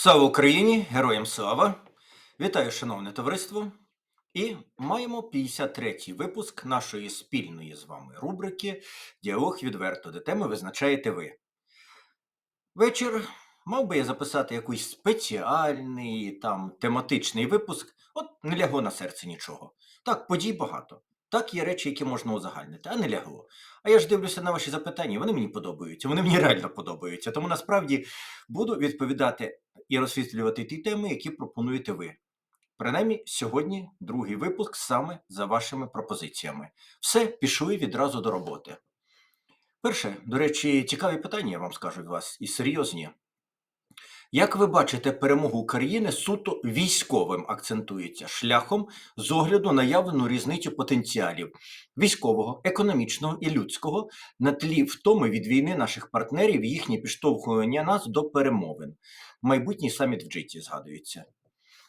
Слава Україні! Героям слава! Вітаю, шановне товариство! І маємо 53-й випуск нашої спільної з вами рубрики Діалог відверто, де теми визначаєте ви. Вечір мав би я записати якийсь спеціальний там тематичний випуск, от не лягло на серце нічого. Так, подій багато. Так, є речі, які можна узагальнити, а не лягло. А я ж дивлюся на ваші запитання, вони мені подобаються, вони мені реально подобаються. Тому насправді буду відповідати і розсвітлювати ті теми, які пропонуєте ви. Принаймні, сьогодні другий випуск саме за вашими пропозиціями. Все, пішли відразу до роботи. Перше, до речі, цікаві питання, я вам скажу від вас, і серйозні. Як ви бачите перемогу України суто військовим акцентується шляхом з огляду на явлену різницю потенціалів військового, економічного і людського на тлі втоми від війни наших партнерів їхнє підштовхування нас до перемовин. Майбутній саміт в Джиті згадується.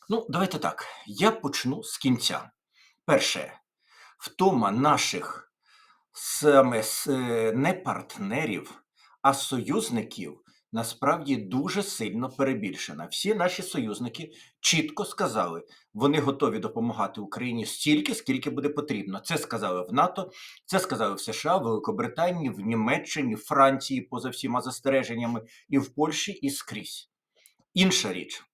Ну, давайте так. Я почну з кінця. Перше, втома наших саме е, не партнерів, а союзників насправді дуже сильно перебільшена. Всі наші союзники чітко сказали, вони готові допомагати Україні стільки, скільки буде потрібно. Це сказали в НАТО, це сказали в США, в Великобританії, в Німеччині, в Франції, поза всіма застереженнями, і в Польщі, і скрізь. Інша річ.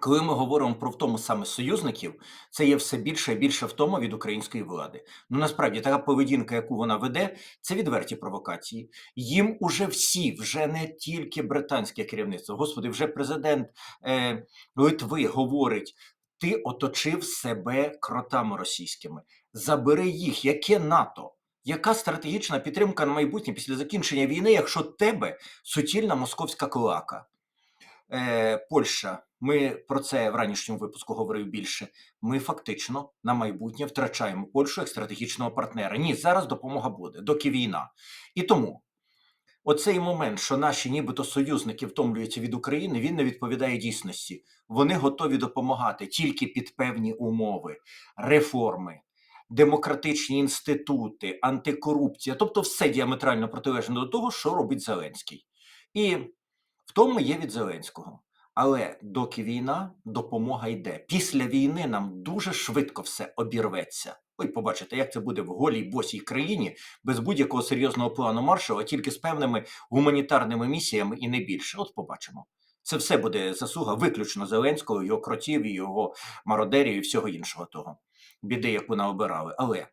Коли ми говоримо про втому саме союзників, це є все більше і більше втома від української влади. Ну насправді така поведінка, яку вона веде, це відверті провокації. Їм уже всі, вже не тільки британське керівництво, господи, вже президент е, Литви говорить: ти оточив себе кротами російськими. Забери їх, яке НАТО? Яка стратегічна підтримка на майбутнє після закінчення війни, якщо тебе суцільна московська клака? е, Польща, ми про це в ранішньому випуску говорив більше. Ми фактично на майбутнє втрачаємо Польщу як стратегічного партнера. Ні, зараз допомога буде, доки війна. І тому оцей момент, що наші нібито союзники втомлюються від України, він не відповідає дійсності. Вони готові допомагати тільки під певні умови, реформи. Демократичні інститути, антикорупція, тобто все діаметрально протилежне до того, що робить Зеленський. І Втома є від Зеленського. Але доки війна, допомога йде. Після війни нам дуже швидко все обірветься. Ви побачите, як це буде в голій босій країні без будь-якого серйозного плану маршу, а тільки з певними гуманітарними місіями і не більше. От побачимо. Це все буде заслуга виключно Зеленського, його кротів, його мародерів і всього іншого того. Біди, яку наобирали. Але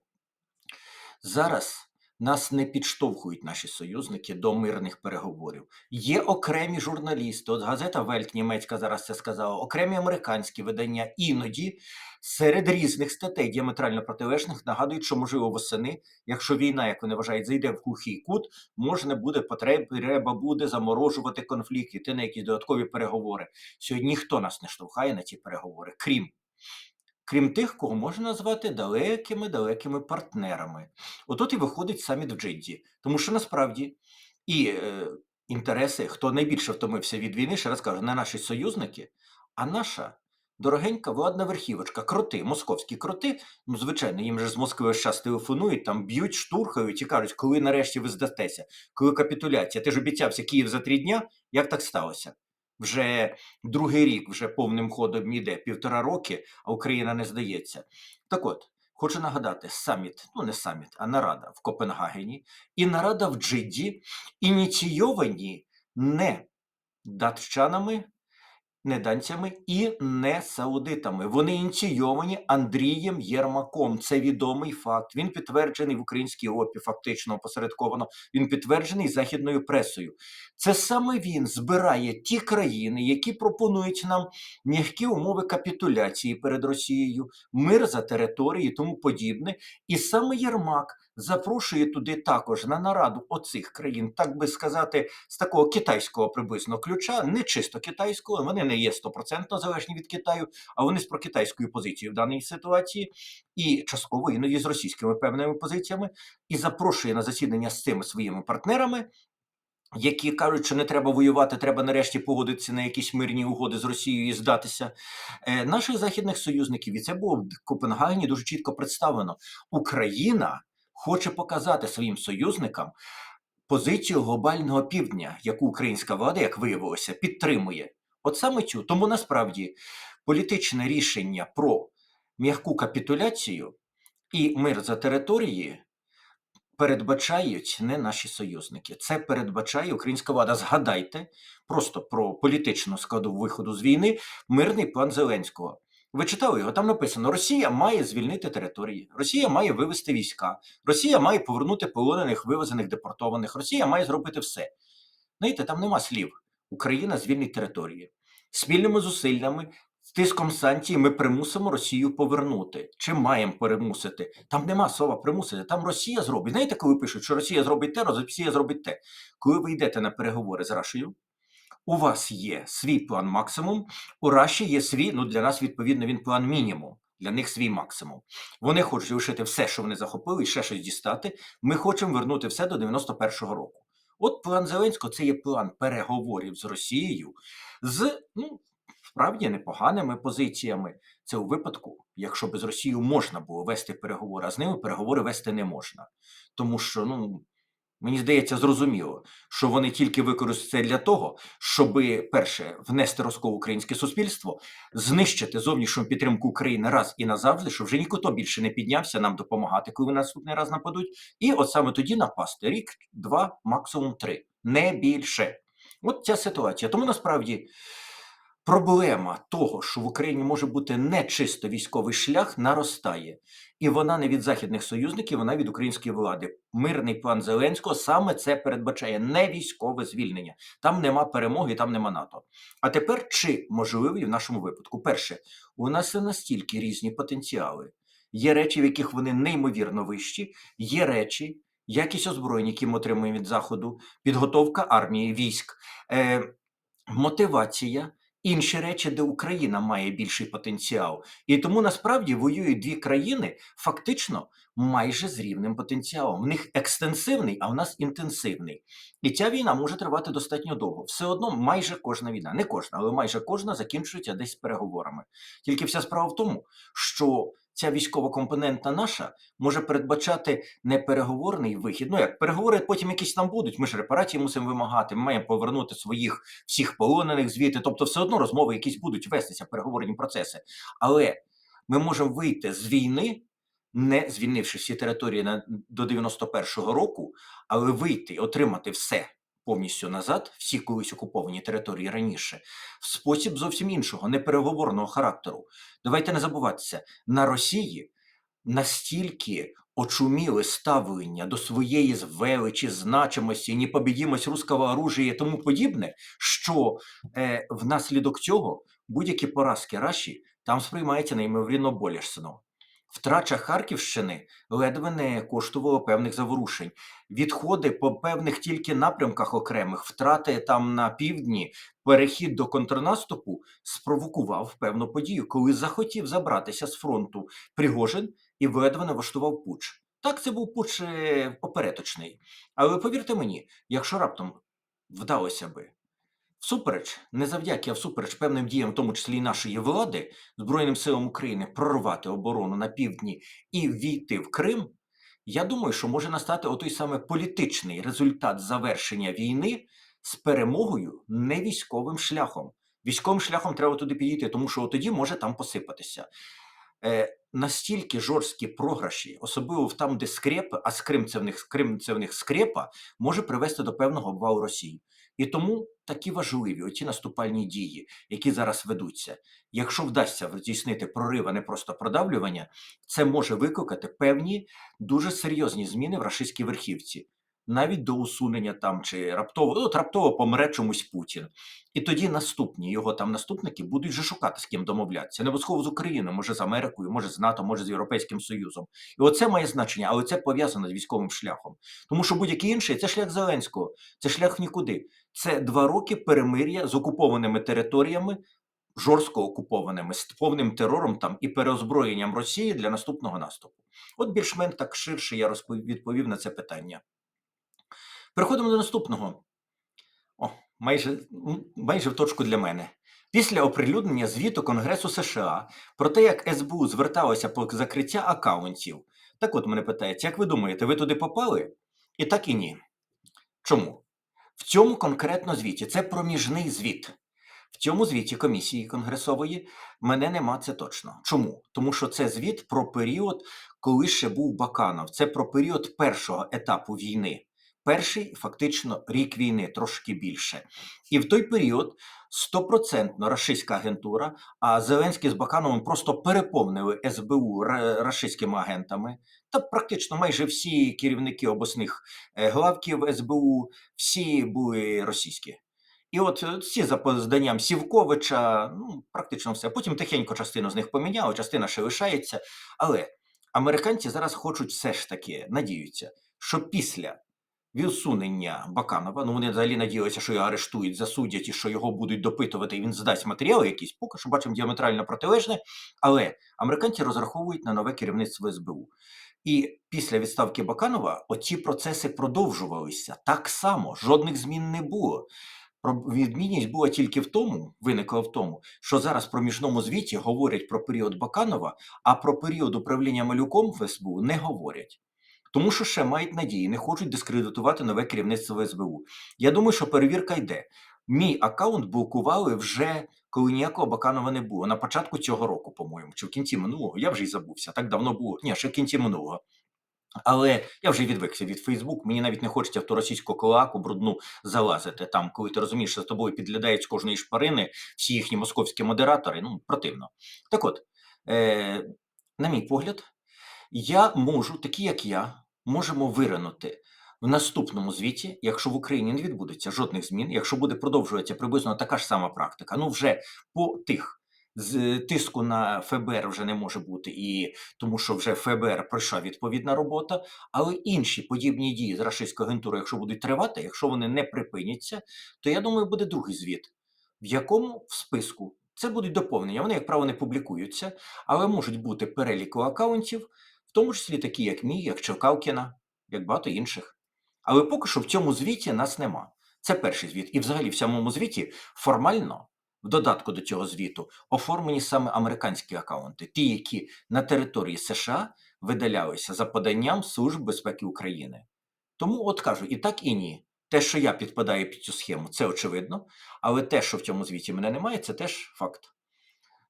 зараз нас не підштовхують наші союзники до мирних переговорів. Є окремі журналісти, от газета Вельт німецька зараз це сказала, окремі американські видання іноді серед різних статей діаметрально протилежних нагадують, що можливо восени, якщо війна, як вони вважають, зайде в глухий кут, можна буде потреб, треба буде заморожувати конфлікт, іти на якісь додаткові переговори. Сьогодні ніхто нас не штовхає на ці переговори, крім. Крім тих, кого можна назвати далекими далекими партнерами. Отут і виходить саміт в Джидді. Тому що насправді і е, інтереси, хто найбільше втомився від війни, ще раз кажу, не наші союзники, а наша дорогенька владна верхівочка, кроти, московські кроти. Ну, звичайно, їм же з Москви весь час телефонують, там б'ють, штурхають і кажуть, коли нарешті ви здастеся, коли капітуляція. Ти ж обіцявся Київ за три дня, як так сталося? Вже другий рік вже повним ходом іде півтора роки, а Україна не здається. Так от, хочу нагадати, саміт, ну не саміт, а нарада в Копенгагені і нарада в Джиді ініційовані не датчанами, не данцями і не саудитами. Вони ініційовані Андрієм Єрмаком. Це відомий факт. Він підтверджений в українській ОПі, фактично опосередковано. Він підтверджений західною пресою. Це саме він збирає ті країни, які пропонують нам м'які умови капітуляції перед Росією, мир за території тому подібне. І саме Єрмак запрошує туди також на нараду оцих країн, так би сказати, з такого китайського приблизно ключа, не чисто китайського, вони не є стопроцентно залежні від Китаю, а вони з прокитайською позицією в даній ситуації, і частково іноді з російськими певними позиціями, і запрошує на засідання з цими своїми партнерами. Які кажуть, що не треба воювати, треба нарешті погодитися на якісь мирні угоди з Росією і здатися е, наших західних союзників, і це було в Копенгагені дуже чітко представлено. Україна хоче показати своїм союзникам позицію глобального півдня, яку українська влада, як виявилося, підтримує. От саме цю. Тому насправді політичне рішення про м'яку капітуляцію і мир за території передбачають не наші союзники. Це передбачає українська влада. Згадайте просто про політичну складову виходу з війни мирний план Зеленського. Ви читали його? Там написано: Росія має звільнити території, Росія має вивести війська, Росія має повернути полонених, вивезених, депортованих, Росія має зробити все. Знаєте, там нема слів. Україна звільнить території. Спільними зусиллями, з тиском санкцій ми примусимо Росію повернути. Чи маємо перемусити? Там нема слова примусити. Там Росія зробить. Знаєте, коли пишуть, що Росія зробить те, Росія зробить те. Коли ви йдете на переговори з Рашею, у вас є свій план максимум, у Раші є свій, ну для нас, відповідно, він план мінімум. Для них свій максимум. Вони хочуть лишити все, що вони захопили, і ще щось дістати. Ми хочемо вернути все до 91-го року. От план Зеленського це є план переговорів з Росією з ну, справді непоганими позиціями. Це у випадку, якщо би з Росією можна було вести переговори, а з ними переговори вести не можна. Тому що, ну. Мені здається, зрозуміло, що вони тільки використають це для того, щоб перше внести розкол в українське суспільство, знищити зовнішню підтримку України раз і назавжди, щоб вже ніхто більше не піднявся нам допомагати, коли наступний раз нападуть. І от саме тоді напасти рік, два, максимум три, не більше. От ця ситуація. Тому насправді проблема того, що в Україні може бути не чисто військовий шлях, наростає. І вона не від західних союзників, вона від української влади. Мирний план Зеленського саме це передбачає не військове звільнення. Там нема перемоги, там нема НАТО. А тепер чи можливий в нашому випадку? Перше, у нас є настільки різні потенціали. Є речі, в яких вони неймовірно вищі, є речі, якість озброєнь, які ми отримуємо від заходу, підготовка армії, військ, е, мотивація. Інші речі, де Україна має більший потенціал, і тому насправді воюють дві країни фактично майже з рівним потенціалом. В них екстенсивний, а в нас інтенсивний. І ця війна може тривати достатньо довго. Все одно, майже кожна війна, не кожна, але майже кожна закінчується десь переговорами. Тільки вся справа в тому, що ця військова компонента наша може передбачати не переговорний вихід. Ну як переговори потім якісь там будуть. Ми ж репарації мусимо вимагати. Ми маємо повернути своїх всіх полонених звідти. Тобто, все одно розмови якісь будуть вестися, переговорні процеси. Але ми можемо вийти з війни, не звільнивши всі території на до 91-го року, але вийти і отримати все. Повністю назад, всі колись окуповані території раніше, в спосіб зовсім іншого, непереговорного характеру. Давайте не забуватися, на Росії настільки очуміли ставлення до своєї величі, значимості, непобідімость руського оружия і тому подібне, що е, внаслідок цього будь-які поразки Раші там сприймаються неймовірно болісно. Втрача Харківщини ледве не коштувало певних заворушень. Відходи по певних тільки напрямках окремих, втрати там на півдні, перехід до контрнаступу спровокував певну подію, коли захотів забратися з фронту Пригожин і ледве не влаштував пуч. Так, це був пуч е, опереточний. Але повірте мені, якщо раптом вдалося би Всупереч, не завдяки, а всупереч певним діям, в тому числі і нашої влади, Збройним силам України прорвати оборону на півдні і війти в Крим, я думаю, що може настати отой саме політичний результат завершення війни з перемогою не військовим шляхом. Військовим шляхом треба туди підійти, тому що тоді може там посипатися. Е, Настільки жорсткі програші, особливо в там, де скрепи, а з Крим це в них Крим це в них скрепа, може привести до певного обвалу Росії. І тому такі важливі оці наступальні дії, які зараз ведуться. Якщо вдасться здійснити прорив, а не просто продавлювання, це може викликати певні дуже серйозні зміни в рашистській верхівці навіть до усунення там чи раптово от раптово помре чомусь Путін. І тоді наступні його там наступники будуть вже шукати з ким домовлятися. Не обов'язково з Україною, може з Америкою, може з НАТО, може з Європейським Союзом. І оце має значення, але це пов'язано з військовим шляхом. Тому що будь-який інший це шлях Зеленського, це шлях нікуди. Це два роки перемир'я з окупованими територіями. Жорстко окупованими з повним терором там і переозброєнням Росії для наступного наступу. От більш-менш так ширше я розповів відповів на це питання. Переходимо до наступного. О, майже майже в точку для мене. Після оприлюднення звіту Конгресу США про те, як СБУ зверталося по закриття акаунтів. Так от мене питається, як ви думаєте, ви туди попали? І так і ні. Чому? В цьому конкретно звіті це проміжний звіт. В цьому звіті комісії конгресової мене нема це точно. Чому? Тому що це звіт про період, коли ще був Баканов. Це про період першого етапу війни. Перший фактично рік війни, трошки більше. І в той період стопроцентно рашистська агентура, а Зеленський з Бакановим просто переповнили СБУ ра- рашистськими агентами. Та практично майже всі керівники обласних е, главків СБУ, всі були російські. І от е, всі за позданням Сівковича, ну, практично все. Потім тихенько частину з них поміняли, частина ще лишається. Але американці зараз хочуть все ж таки, надіються, що після відсунення Баканова, ну вони взагалі надіялися, що його арештують, засудять і що його будуть допитувати, і він здасть матеріали якісь, поки що бачимо діаметрально протилежне. Але американці розраховують на нове керівництво СБУ. І після відставки Баканова оці процеси продовжувалися так само, жодних змін не було. Про- Відмінність була тільки в тому, виникла в тому, що зараз в проміжному звіті говорять про період Баканова, а про період управління малюком в СБУ не говорять. Тому що ще мають надії, не хочуть дискредитувати нове керівництво СБУ. Я думаю, що перевірка йде. Мій аккаунт блокували вже коли ніякого Баканова не було. На початку цього року, по-моєму, чи в кінці минулого, я вже й забувся. Так давно було. Ні, ще в кінці минулого. Але я вже відвикся від Фейсбук. Мені навіть не хочеться в ту російську колаку брудну залазити. Там, коли ти розумієш, що за тобою підглядають з кожної шпарини всі їхні московські модератори. Ну, противно. Так от, е, на мій погляд, я можу, такі як я, можемо виринути в наступному звіті, якщо в Україні не відбудеться жодних змін, якщо буде продовжуватися приблизно така ж сама практика, ну вже по тих. З тиску на ФБР вже не може бути, і тому що вже ФБР пройшла відповідна робота. Але інші подібні дії з рашистською агентурою, якщо будуть тривати, якщо вони не припиняться, то я думаю, буде другий звіт, в якому в списку це будуть доповнення. Вони, як правило, не публікуються, але можуть бути переліку акаунтів, в тому числі такі, як мій, як Чекалкіна, як багато інших. Але поки що в цьому звіті нас нема. Це перший звіт. І взагалі в самому звіті формально, в додатку до цього звіту, оформлені саме американські акаунти, ті, які на території США видалялися за поданням Служби безпеки України. Тому от кажу, і так, і ні. Те, що я підпадаю під цю схему, це очевидно, але те, що в цьому звіті мене немає, це теж факт.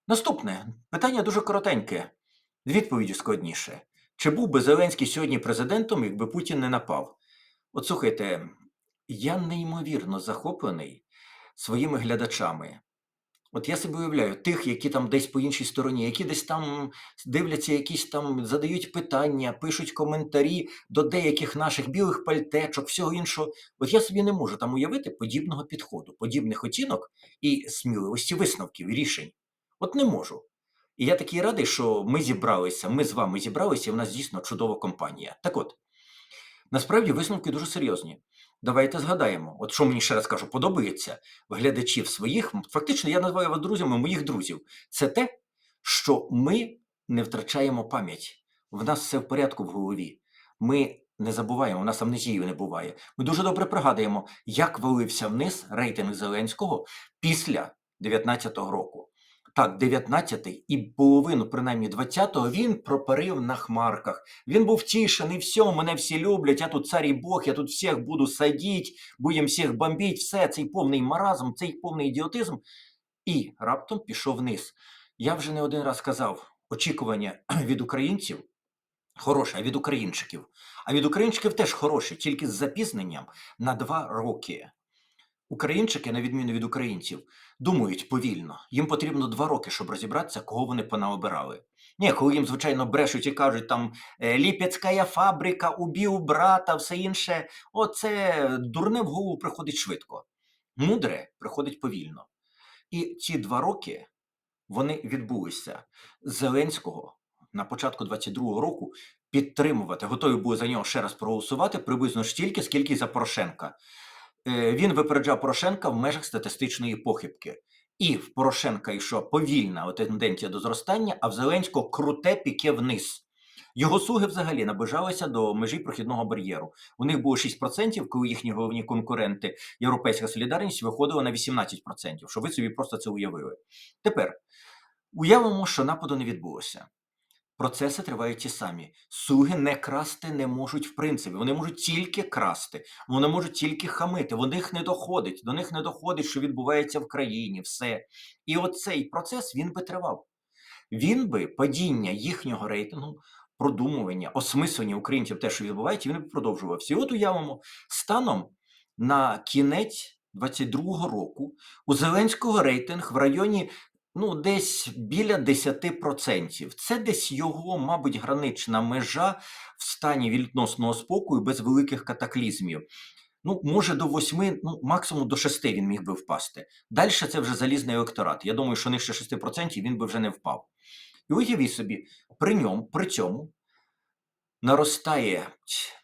Наступне питання дуже коротеньке, відповіді складніше. Чи був би Зеленський сьогодні президентом, якби Путін не напав? От слухайте, я неймовірно захоплений своїми глядачами. От я собі уявляю тих, які там десь по іншій стороні, які десь там дивляться, якісь там задають питання, пишуть коментарі до деяких наших білих пальтечок, всього іншого. От я собі не можу там уявити подібного підходу, подібних оцінок і сміливості висновків і рішень. От не можу. І я такий радий, що ми зібралися, ми з вами зібралися, і в нас дійсно чудова компанія. Так от, насправді висновки дуже серйозні. Давайте згадаємо, от що мені ще раз кажу, подобається в глядачів своїх, фактично я називаю вас друзями моїх друзів. Це те, що ми не втрачаємо пам'ять. В нас все в порядку в голові. Ми не забуваємо, у нас амнезії не буває. Ми дуже добре пригадуємо, як валився вниз рейтинг Зеленського після 19-го року. Так, 19-й і половину, принаймні 20-го, він пропарив на хмарках. Він був втішений, все, мене всі люблять, я тут цар і Бог, я тут всіх буду садіть, будемо всіх бомбіть, все, цей повний маразм, цей повний ідіотизм. І раптом пішов вниз. Я вже не один раз казав, очікування від українців хороше, а від українчиків. А від українчиків теж хороше, тільки з запізненням на два роки. Українчики, на відміну від українців, думають повільно. Їм потрібно два роки, щоб розібратися, кого вони понаобирали. Ні, коли їм, звичайно, брешуть і кажуть, там е, Ліпецька фабрика, убив брата, все інше. Оце дурне в голову приходить швидко. Мудре приходить повільно. І ці два роки вони відбулися. Зеленського на початку 22-го року підтримувати, готові були за нього ще раз проголосувати приблизно стільки, скільки й за Порошенка. Е, Він випереджав Порошенка в межах статистичної похибки. І в Порошенка йшов повільна тенденція до зростання, а в Зеленського круте піке вниз. Його слуги взагалі наближалися до межі прохідного бар'єру. У них було 6%, коли їхні головні конкуренти Європейська солідарність виходила на 18%, щоб ви собі просто це уявили. Тепер уявимо, що нападу не відбулося. Процеси тривають ті самі. Слуги не красти не можуть в принципі. Вони можуть тільки красти, вони можуть тільки хамити. До них не доходить. До них не доходить, що відбувається в країні, все. І оцей процес він би тривав. Він би падіння їхнього рейтингу, продумування, осмислення українців, те, що відбувається, він би продовжувався. І от уявимо, станом на кінець 22-го року у Зеленського рейтинг в районі ну, десь біля 10%. Це десь його, мабуть, гранична межа в стані відносного спокою без великих катаклізмів. Ну, може, до 8, ну, максимум до 6 він міг би впасти. Далі це вже залізний електорат. Я думаю, що нижче 6% він би вже не впав. І уявіть собі, при ньому, при цьому наростає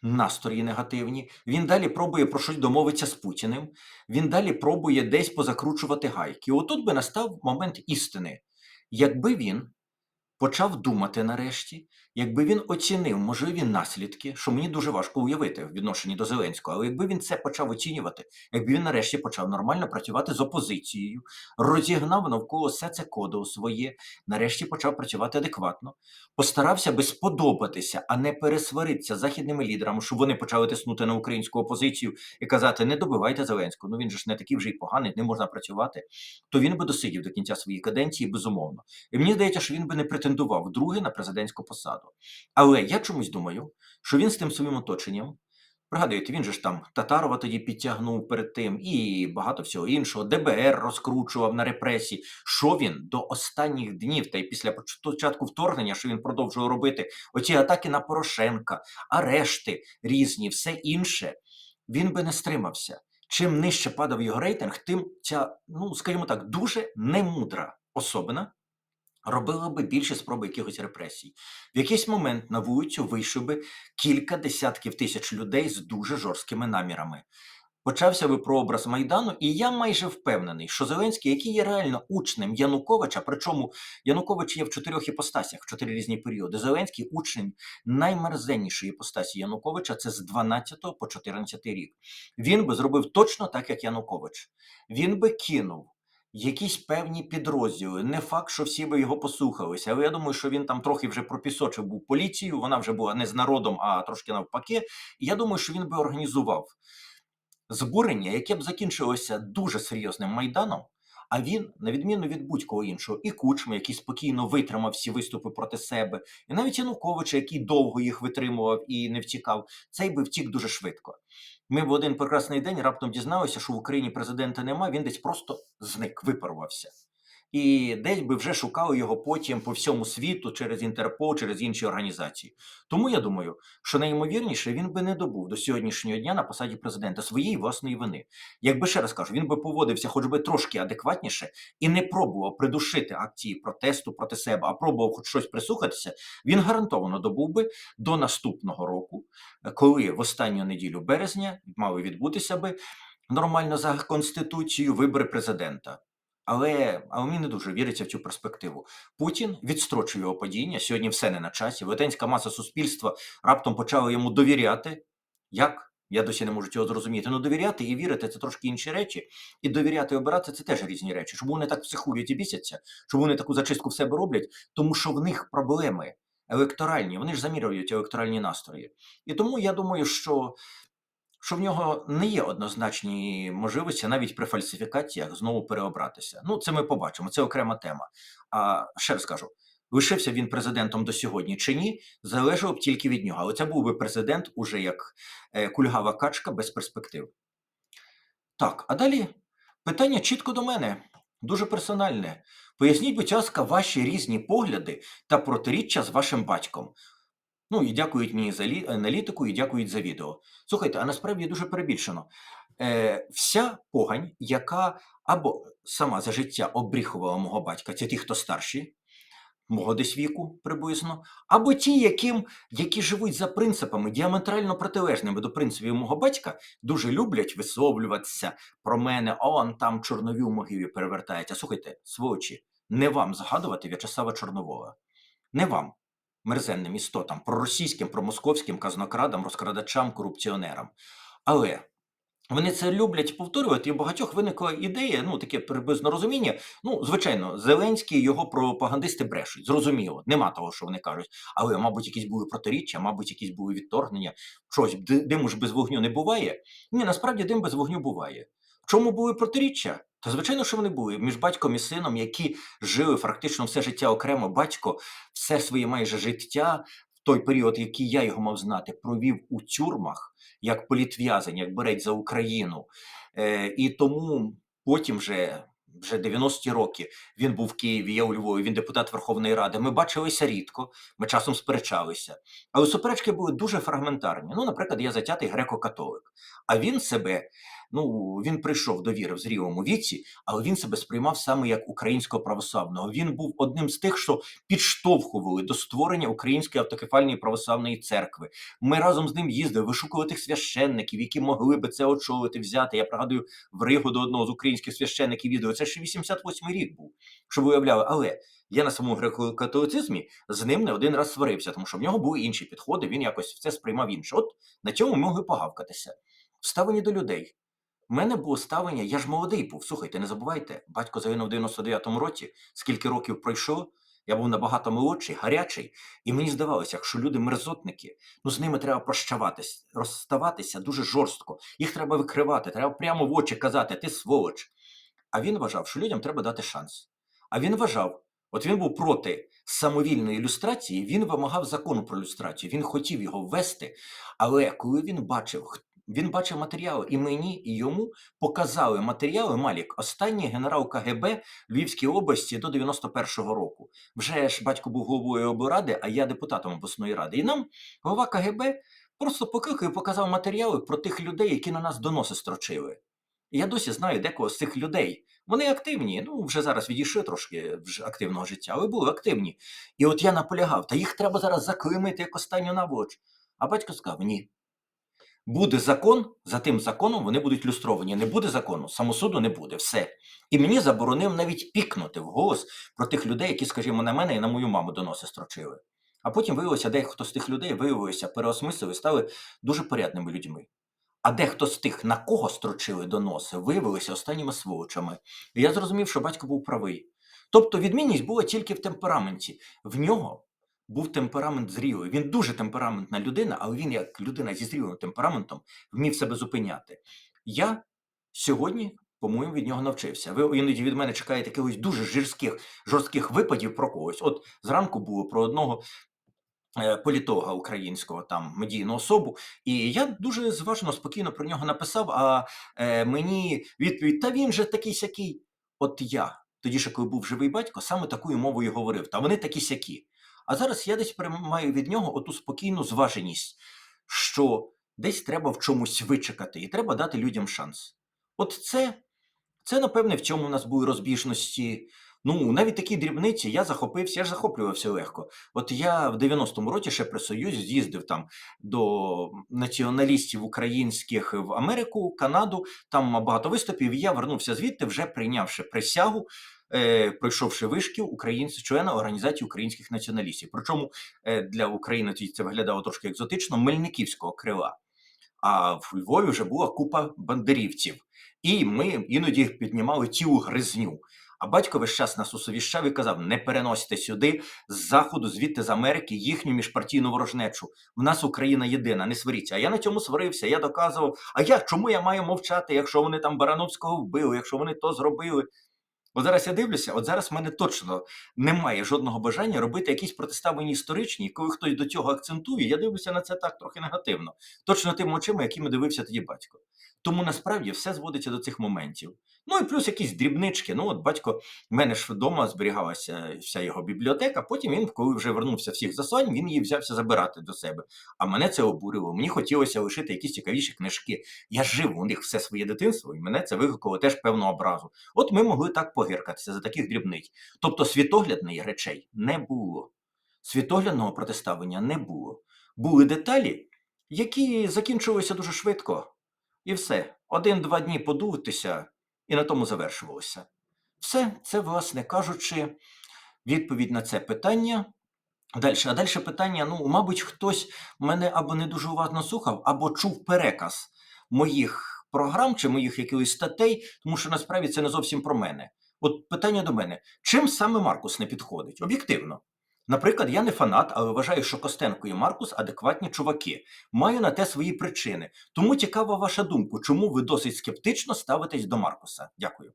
настрої негативні, він далі пробує про щось домовитися з Путіним, він далі пробує десь позакручувати гайки. Отут би настав момент істини. Якби він почав думати нарешті, якби він оцінив можливі наслідки, що мені дуже важко уявити в відношенні до Зеленського, але якби він це почав оцінювати, якби він нарешті почав нормально працювати з опозицією, розігнав навколо все це кодо своє, нарешті почав працювати адекватно, постарався би сподобатися, а не пересваритися західними лідерами, щоб вони почали тиснути на українську опозицію і казати: не добивайте Зеленського, ну він же ж не такий вже й поганий, не можна працювати, то він би досидів до кінця своєї каденції, безумовно. І мені здається, що він би не претендував вдруге на президентську посаду. Але я чомусь думаю, що він з тим своїм оточенням. Пригадуєте, він же ж там Татарова тоді підтягнув перед тим і багато всього іншого. ДБР розкручував на репресії. Що він до останніх днів, та й після початку вторгнення, що він продовжував робити, оці атаки на Порошенка, арешти різні, все інше, він би не стримався. Чим нижче падав його рейтинг, тим ця, ну скажімо так, дуже немудра особина робила би більше спроби якихось репресій. В якийсь момент на вулицю вийшов би кілька десятків тисяч людей з дуже жорсткими намірами. Почався би прообраз Майдану, і я майже впевнений, що Зеленський, який є реально учнем Януковича, причому Янукович є в чотирьох іпостасях, в чотири різні періоди. Зеленський учень наймерзеннішої іпостасі Януковича це з 12 по 14 рік. Він би зробив точно так, як Янукович. Він би кинув якісь певні підрозділи. Не факт, що всі би його послухалися, але я думаю, що він там трохи вже пропісочив був поліцію. Вона вже була не з народом, а трошки навпаки. І я думаю, що він би організував збурення, яке б закінчилося дуже серйозним майданом. А він, на відміну від будь-кого іншого, і Кучма, який спокійно витримав всі виступи проти себе, і навіть Януковича, який довго їх витримував і не втікав, цей би втік дуже швидко. Ми в один прекрасний день раптом дізналися, що в Україні президента нема, він десь просто зник, випарувався. І десь би вже шукали його потім по всьому світу через Інтерпол, через інші організації. Тому я думаю, що найімовірніше він би не добув до сьогоднішнього дня на посаді президента своєї власної вини. Якби ще раз кажу, він би поводився хоч би трошки адекватніше і не пробував придушити акції протесту проти себе, а пробував хоч щось прислухатися, він гарантовано добув би до наступного року, коли в останню неділю березня мали відбутися би нормально за конституцією вибори президента. Але, але мені не дуже віриться в цю перспективу. Путін відстрочив його падіння. Сьогодні все не на часі. Велетенська маса суспільства раптом почала йому довіряти. Як? Я досі не можу цього зрозуміти. Ну, довіряти і вірити це трошки інші речі. І довіряти і обирати це теж різні речі. Чому вони так психують і бісяться? Чому вони таку зачистку в себе роблять? Тому що в них проблеми електоральні, вони ж замірюють електоральні настрої. І тому я думаю, що що в нього не є однозначні можливості навіть при фальсифікаціях знову переобратися. Ну, це ми побачимо, це окрема тема. А ще раз кажу: лишився він президентом до сьогодні чи ні, залежало б тільки від нього. Але це був би президент уже як е, кульгава качка без перспектив. Так, а далі питання чітко до мене, дуже персональне. Поясніть, будь ласка, ваші різні погляди та протиріччя з вашим батьком. Ну і дякують мені за лі- аналітику, і дякують за відео. Слухайте, а насправді дуже перебільшено. Е, вся погань, яка або сама за життя обріхувала мого батька, це ті, хто старші, мого десь віку приблизно, або ті, яким, які живуть за принципами діаметрально протилежними до принципів мого батька, дуже люблять висловлюватися про мене, он там чорнові у могилі перевертається. Слухайте, сволочі, не вам згадувати В'ячеслава Чорновола. Не вам, мерзенним істотам, проросійським, промосковським казнокрадам, розкрадачам, корупціонерам. Але Вони це люблять повторювати, і у багатьох виникла ідея, ну таке приблизно розуміння. Ну, звичайно, Зеленський і його пропагандисти брешуть. Зрозуміло, нема того, що вони кажуть. Але, мабуть, якісь були протиріччя, мабуть, якісь були відторгнення. Щось диму ж без вогню не буває. Ні, насправді дим без вогню буває. В чому були протиріччя? Та звичайно, що вони були між батьком і сином, які жили фактично все життя окремо. Батько все своє майже життя, в той період, який я його мав знати, провів у тюрмах як політв'язень, як борець за Україну. Е, і тому потім вже. Вже 90-ті роки він був в Києві, я у Львові, він депутат Верховної Ради. Ми бачилися рідко, ми часом сперечалися. Але суперечки були дуже фрагментарні. Ну, наприклад, я затятий греко-католик. А він себе, ну він прийшов до віри в зрілому віці, але він себе сприймав саме як українського православного. Він був одним з тих, що підштовхували до створення Української автокефальної православної церкви. Ми разом з ним їздили вишукувати тих священників, які могли би це очолити, взяти. Я пригадую в Ригу до одного з українських священників відео. Це ще 88-й рік був, щоб ви уявляли. Але я на самому греко-католицизмі з ним не один раз сварився, тому що в нього були інші підходи. Він якось це сприймав інше. От на цьому могли погавкатися. Вставлені до людей. У мене було ставлення, я ж молодий був. Слухайте, не забувайте, батько загинув в 99-му році, скільки років пройшло, я був набагато молодший, гарячий, і мені здавалося, якщо люди мерзотники, ну з ними треба прощаватись, розставатися дуже жорстко. Їх треба викривати, треба прямо в очі казати, ти сволоч. А він вважав, що людям треба дати шанс. А він вважав, от він був проти самовільної ілюстрації, він вимагав закону про люстрацію, він хотів його ввести, але коли він бачив, він бачив матеріали, і мені, і йому показали матеріали Малік, останній генерал КГБ Львівській області до 91-го року. Вже ж батько був головою облради, а я депутатом обласної ради. І нам голова КГБ просто покликав і показав матеріали про тих людей, які на нас доноси строчили. І я досі знаю декого з цих людей. Вони активні, ну вже зараз відійшли трошки вже активного життя, але були активні. І от я наполягав, та їх треба зараз заклеймити як останню наволоч. А батько сказав: ні. Буде закон, за тим законом вони будуть люстровані. Не буде закону, самосуду не буде. Все. І мені заборонив навіть пікнути в голос про тих людей, які, скажімо, на мене і на мою маму доноси строчили. А потім виявилося, дехто з тих людей виявилося, переосмислили, стали дуже порядними людьми. А дехто з тих, на кого строчили доноси, виявилися останніми сволочами. І я зрозумів, що батько був правий. Тобто відмінність була тільки в темпераменті. В нього був темперамент зрілий. Він дуже темпераментна людина, але він, як людина зі зрілим темпераментом, вмів себе зупиняти. Я сьогодні, по-моєму, від нього навчився. Ви іноді від мене чекаєте якихось дуже жорстких, жорстких випадів про когось. От зранку було про одного е, політолога українського там медійну особу, і я дуже зважно, спокійно про нього написав. А е, мені відповідь: та він же такий сякий. От я тоді, ще коли був живий батько, саме такою мовою говорив. Та вони такі сякі. А зараз я десь приймаю від нього оту спокійну зваженість, що десь треба в чомусь вичекати, і треба дати людям шанс. От це, це напевне, в цьому у нас були розбіжності. Ну, навіть такі дрібниці я захопився, я ж захоплювався легко. От я в 90-му році ще при Союзі з'їздив там до націоналістів українських в Америку, Канаду, там багато виступів. Я вернувся звідти, вже прийнявши присягу, е, пройшовши вишкіл українців, члена організації українських націоналістів. Причому е, для України це виглядало трошки екзотично, Мельниківського крила. А в Львові вже була купа бандерівців. І ми іноді піднімали цілу гризню. А батько весь час нас усовіщав і казав: не переносьте сюди з заходу, звідти з Америки, їхню міжпартійну ворожнечу. В нас Україна єдина, не сваріться. А я на цьому сварився. Я доказував. А я чому я маю мовчати, якщо вони там Барановського вбили, якщо вони то зробили? От зараз я дивлюся, от зараз в мене точно немає жодного бажання робити якісь протиставлені історичні. Коли хтось до цього акцентує, я дивлюся на це так трохи негативно. Точно тими очима, якими дивився тоді батько. Тому насправді все зводиться до цих моментів. Ну і плюс якісь дрібнички. Ну, от батько, в мене ж вдома зберігалася вся його бібліотека. Потім він, коли вже вернувся всіх засань, він її взявся забирати до себе. А мене це обурило. Мені хотілося лишити якісь цікавіші книжки. Я жив у них все своє дитинство, і мене це викликало теж певну образу. От ми могли так погиркатися за таких дрібниць. Тобто світоглядних речей не було. Світоглядного протиставлення не було. Були деталі, які закінчувалися дуже швидко. І все. Один-два дні подутися, і на тому завершувалося. Все, це, власне кажучи, відповідь на це питання. Далі, а далі питання: ну, мабуть, хтось мене або не дуже уважно слухав, або чув переказ моїх програм чи моїх якихось статей, тому що насправді це не зовсім про мене. От питання до мене: чим саме Маркус не підходить? Об'єктивно. Наприклад, я не фанат, але вважаю, що Костенко і Маркус адекватні чуваки. Маю на те свої причини. Тому цікава ваша думка, чому ви досить скептично ставитесь до Маркуса? Дякую.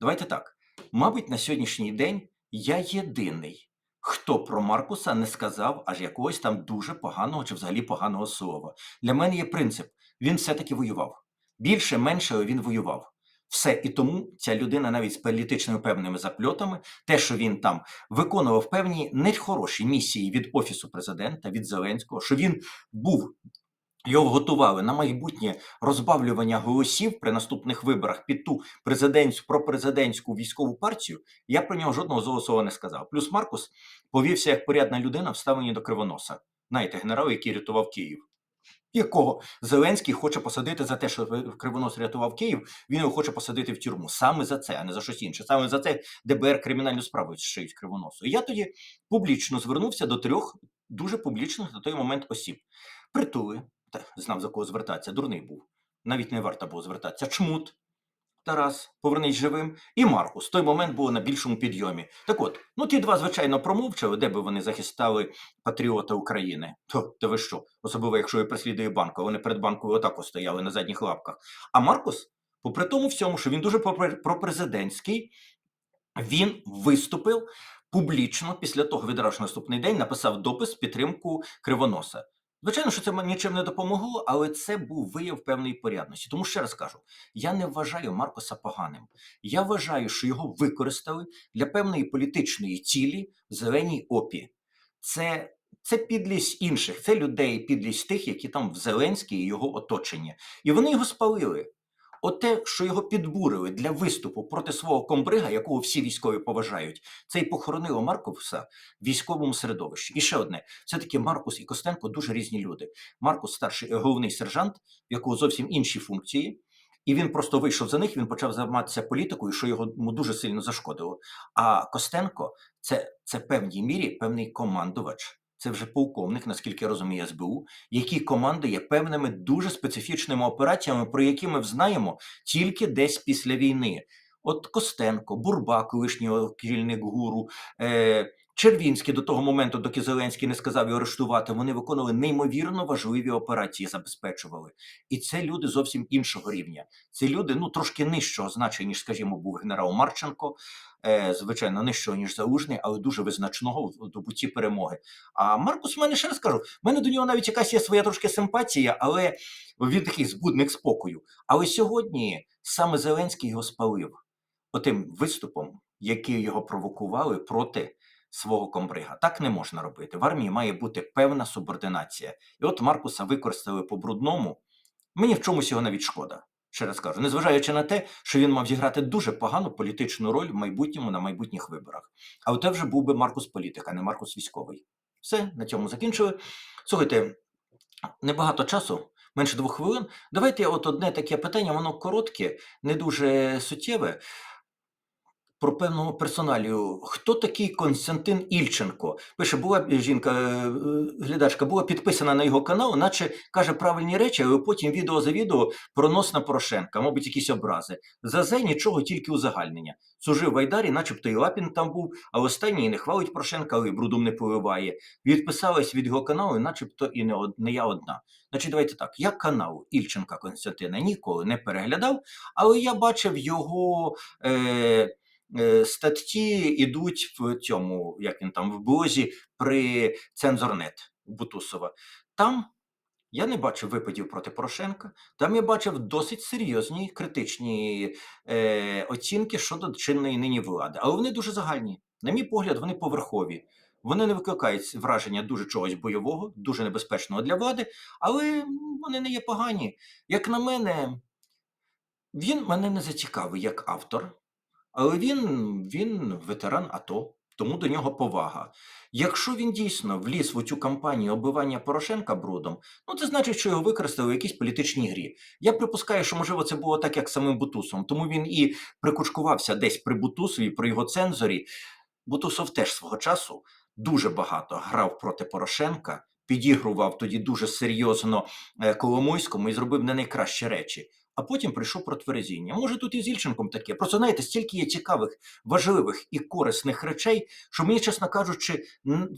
Давайте так. Мабуть, на сьогоднішній день я єдиний, хто про Маркуса не сказав аж якогось там дуже поганого чи взагалі поганого слова. Для мене є принцип: він все-таки воював. Більше, менше він воював. Все і тому ця людина навіть з політичними певними запльотами, те, що він там виконував певні нехороші місії від офісу президента, від Зеленського, що він був. Його готували на майбутнє розбавлювання голосів при наступних виборах під ту президентську пропрезидентську військову партію. Я про нього жодного злого слова не сказав. Плюс Маркус повівся як порядна людина, вставлені до кривоноса. Знаєте, генерал, який рятував Київ. Якого Зеленський хоче посадити за те, що Кривонос рятував Київ, він його хоче посадити в тюрму. Саме за це, а не за щось інше. Саме за це ДБР кримінальну справу шиють Кривоносу. Я тоді публічно звернувся до трьох дуже публічних на той момент осіб. Притули, та знав за кого звертатися, дурний був. Навіть не варто було звертатися. Чмут, Тарас, повернись живим, і Маркус. В той момент було на більшому підйомі. Так от, ну ті два, звичайно, промовчали, де би вони захистали патріота України. То, то ви що? Особливо, якщо я переслідує банку, вони перед банкою отако стояли на задніх лапках. А Маркус, попри тому всьому, що він дуже пропрезидентський, він виступив публічно після того відразу наступний день написав допис в підтримку Кривоноса. Звичайно, що це нічим не допомогло, але це був вияв певної порядності. Тому ще раз кажу: я не вважаю Маркоса поганим. Я вважаю, що його використали для певної політичної цілі в зеленій опі. Це, це підлість інших, це людей, підлість тих, які там в Зеленській і його оточенні. І вони його спалили. Оте, що його підбурили для виступу проти свого комбрига, якого всі військові поважають, це й похоронило Маркуса в військовому середовищі. І ще одне: все-таки Маркус і Костенко дуже різні люди. Маркус старший е, головний сержант, в якого зовсім інші функції. І він просто вийшов за них, він почав займатися політикою, що його йому дуже сильно зашкодило. А Костенко це, це певній мірі певний командувач. Це вже полковник, наскільки я розумію, СБУ, який командує певними дуже специфічними операціями, про які ми знаємо тільки десь після війни. От Костенко, Бурбак, колишній керівник гуру, е, Червінський до того моменту, доки Зеленський не сказав його арештувати, вони виконували неймовірно важливі операції, забезпечували. І це люди зовсім іншого рівня. Це люди ну трошки нижчого значення, ніж, скажімо, був генерал Марченко, е, звичайно, нижчого, ніж Залужний, але дуже визначного в добутті перемоги. А Маркус, в мене ще раз кажу, в мене до нього навіть якась є своя трошки симпатія, але він такий збудник спокою. Але сьогодні саме Зеленський його спалив отим виступом, який його провокували проти свого комбрига. Так не можна робити. В армії має бути певна субординація. І от Маркуса використали по брудному. Мені в чомусь його навіть шкода. Ще раз кажу, незважаючи на те, що він мав зіграти дуже погану політичну роль в майбутньому на майбутніх виборах. Але це вже був би Маркус політик, а не Маркус військовий. Все, на цьому закінчую. Слухайте, небагато часу, менше двох хвилин. Давайте от одне таке питання, воно коротке, не дуже суттєве. Про певного персоналію. Хто такий Константин Ільченко? Пише, була жінка, е, е, глядачка, була підписана на його канал, наче каже правильні речі, але потім відео за відео пронос на Порошенка, мабуть, якісь образи. За зе нічого, тільки узагальнення. Служив в Айдарі, начебто і Лапін там був, а останній не хвалить Порошенка, але й брудом не поливає. Відписалась від його каналу, начебто і не, од- не я одна. Значить, давайте так. Я канал Ільченка Константина ніколи не переглядав, але я бачив його. Е, статті ідуть в цьому, як він там, в блозі при Цензорнет Бутусова. Там я не бачив випадів проти Порошенка. Там я бачив досить серйозні критичні е, оцінки щодо чинної нині влади. Але вони дуже загальні. На мій погляд, вони поверхові. Вони не викликають враження дуже чогось бойового, дуже небезпечного для влади, але вони не є погані. Як на мене, він мене не зацікавив як автор. Але він, він ветеран АТО, тому до нього повага. Якщо він дійсно вліз в цю кампанію оббивання Порошенка брудом, ну це значить, що його використали в якійсь політичній грі. Я припускаю, що можливо це було так, як самим Бутусом. Тому він і прикучкувався десь при Бутусові, при його цензорі. Бутусов теж свого часу дуже багато грав проти Порошенка, підігрував тоді дуже серйозно е, Коломойському і зробив не найкращі речі. А потім прийшов про тверезіння. Може, тут і з Ільченком таке. Просто знаєте, стільки є цікавих, важливих і корисних речей, що мені, чесно кажучи,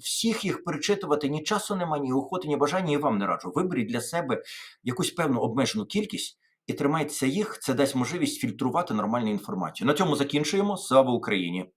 всіх їх перечитувати ні часу немає, ні охоти, ні бажання, і вам не раджу. Виберіть для себе якусь певну обмежену кількість і тримайтеся їх. Це дасть можливість фільтрувати нормальну інформацію. На цьому закінчуємо. Слава Україні!